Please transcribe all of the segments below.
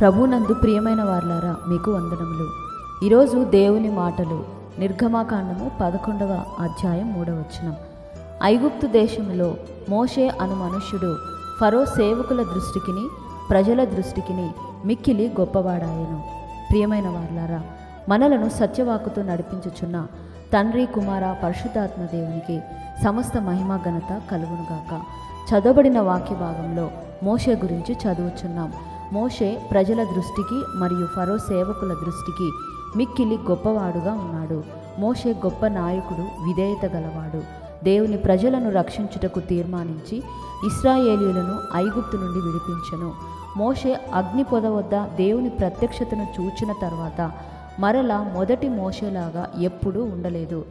ప్రభునందు ప్రియమైన వార్లారా మీకు వందనములు. ఈరోజు దేవుని మాటలు నిర్గమాకాండము పదకొండవ అధ్యాయం మూడవ ఐగుప్తు దేశంలో మోషే అను మనుష్యుడు ఫరో సేవకుల దృష్టికిని ప్రజల దృష్టికిని మిక్కిలి గొప్పవాడాయను. ప్రియమైన వార్లారా మనలను సత్యవాకుతో నడిపించుచున్న తండ్రి కుమార పరిశుద్ధాత్మ దేవునికి సమస్త మహిమ ఘనత కలుగునుగాక. చదవబడిన వాక్య భాగంలో మోషే గురించి చదువుచున్నాం. మోషే ప్రజల దృష్టికి మరియు ఫరో సేవకుల దృష్టికి మిక్కిలి గొప్పవాడుగా ఉన్నాడు. మోషే గొప్ప నాయకుడు విధేయత గలవాడు. దేవుని ప్రజలను రక్షించుటకు తీర్మానించి ఇస్రాయేలీయులను ఐగుప్తు నుండి విడిపించను. మోషే అగ్ని పొద వద్ద దేవుని ప్రత్యక్షతను చూచిన తర్వాత మరలా మొదటి మోషేలాగా ఎప్పుడూ ఉండలేదు.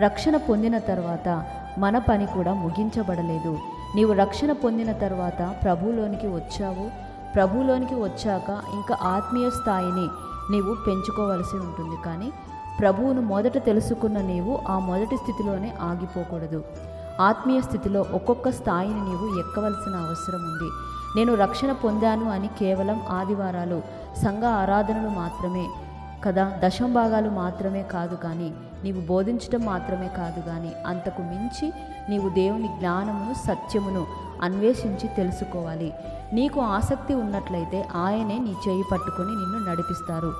రక్షణ పొందిన తర్వాత మన పని కూడా ముగించబడలేదు. నీవు రక్షణ పొందిన తర్వాత ప్రభువులోనికి వచ్చావు. ప్రభులోనికి వచ్చాక ఇంకా ఆత్మీయ స్థాయిని నీవు పెంచుకోవలసి ఉంటుంది. కానీ ప్రభువును మొదట తెలుసుకున్న నీవు ఆ మొదటి స్థితిలోనే ఆగిపోకూడదు. ఆత్మీయ స్థితిలో ఒక్కొక్క స్థాయిని నీవు ఎక్కవలసిన అవసరం ఉంది. నేను రక్షణ పొందాను అని కేవలం ఆదివారాలు సంఘ ఆరాధనలు మాత్రమే కదా దశం భాగాలు మాత్రమే కాదు కానీ నీవు బోధించడం మాత్రమే కాదు కానీ అంతకు మించి నీవు దేవుని జ్ఞానమును సత్యమును అన్వేషించి తెలుసుకోవాలి. నీకు ఆసక్తి ఉన్నట్లయితే ఆయనే నీ చేయి పట్టుకుని నిన్ను నడిపిస్తారు.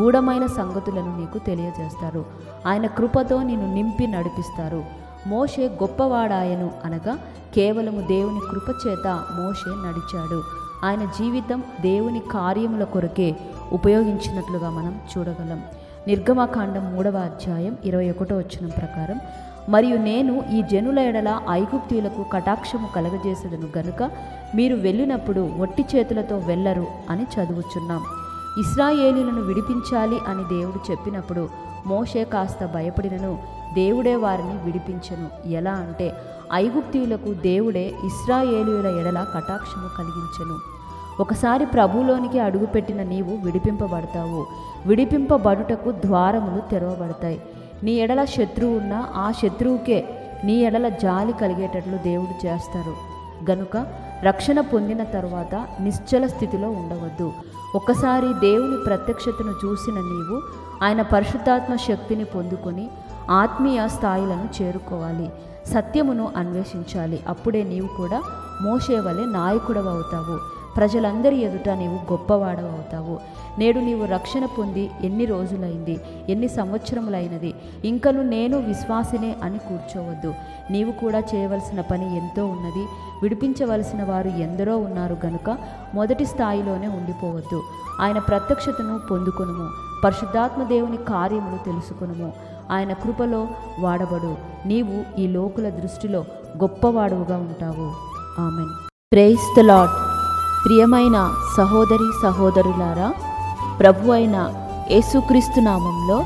గూఢమైన సంగతులను నీకు తెలియజేస్తారు. ఆయన కృపతో నిన్ను నింపి నడిపిస్తారు. మోషే గొప్పవాడాయను అనగా కేవలము దేవుని కృప చేత మోషే నడిచాడు. ఆయన జీవితం దేవుని కార్యముల కొరకే ఉపయోగించినట్లుగా మనం చూడగలం. నిర్గమకాండం మూడవ అధ్యాయం ఇరవై ఒకటో వచ్చిన ప్రకారం మరియు నేను ఈ జనుల ఎడల ఐగుప్తీయులకు కటాక్షము కలగజేసడను గనుక మీరు వెళ్ళినప్పుడు ఒట్టి చేతులతో వెళ్ళరు అని చదువుచున్నాం. ఇస్రాయేలీలను విడిపించాలి అని దేవుడు చెప్పినప్పుడు మోషే కాస్త భయపడినను దేవుడే వారిని విడిపించను. ఎలా అంటే ఐగుప్తీయులకు దేవుడే ఇస్రాయేలీయుల ఎడల కటాక్షము కలిగించను. ఒకసారి ప్రభులోనికి అడుగుపెట్టిన నీవు విడిపింపబడతావు. విడిపింపబడుటకు ద్వారములు తెరవబడతాయి. నీ ఎడల శత్రువు ఉన్నా ఆ శత్రువుకే నీ ఎడల జాలి కలిగేటట్లు దేవుడు చేస్తారు. గనుక రక్షణ పొందిన తర్వాత నిశ్చల స్థితిలో ఉండవద్దు. ఒకసారి దేవుని ప్రత్యక్షతను చూసిన నీవు ఆయన పరిశుద్ధాత్మ శక్తిని పొందుకొని ఆత్మీయ స్థాయిలను చేరుకోవాలి. సత్యమును అన్వేషించాలి. అప్పుడే నీవు కూడా మోసే వలె అవుతావు. ప్రజలందరి ఎదుట నీవు గొప్పవాడవు అవుతావు. నేడు నీవు రక్షణ పొంది ఎన్ని రోజులైంది ఎన్ని సంవత్సరములైనది ఇంకను నేను విశ్వాసినే అని కూర్చోవద్దు. నీవు కూడా చేయవలసిన పని ఎంతో ఉన్నది విడిపించవలసిన వారు ఎందరో ఉన్నారు గనుక మొదటి స్థాయిలోనే ఉండిపోవద్దు. ఆయన ప్రత్యక్షతను పొందుకొనుము పరిశుద్ధాత్మ దేవుని కార్యములు తెలుసుకొనుము. ఆయన కృపలో వాడబడు నీవు ఈ లోకుల దృష్టిలో గొప్పవాడవుగా ఉంటావు. ఆమెన్. ప్రేస్ ద లాడ్ ప్రియమైన సహోదరి సహోదరులారా ప్రభు అయిన యేసుక్రీస్తు నామంలో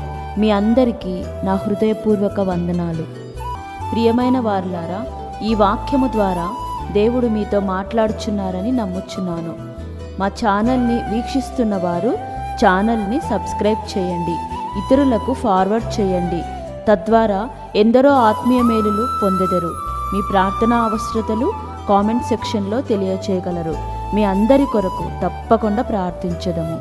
మీ అందరికీ నా హృదయపూర్వక వందనాలు. ప్రియమైన వారులారా ఈ వాక్యము ద్వారా దేవుడు మీతో మాట్లాడుచున్నారని నమ్ముచున్నాను. మా ఛానల్ని వీక్షిస్తున్న వారు ఛానల్ని సబ్స్క్రైబ్ చేయండి ఇతరులకు ఫార్వర్డ్ చేయండి. తద్వారా ఎందరో ఆత్మీయ మేలులు పొందెదరు. మీ ప్రార్థనా అవసరతలు కామెంట్ సెక్షన్లో తెలియచేయగలరు. మీ అందరి కొరకు తప్పకుండా ప్రార్థించదము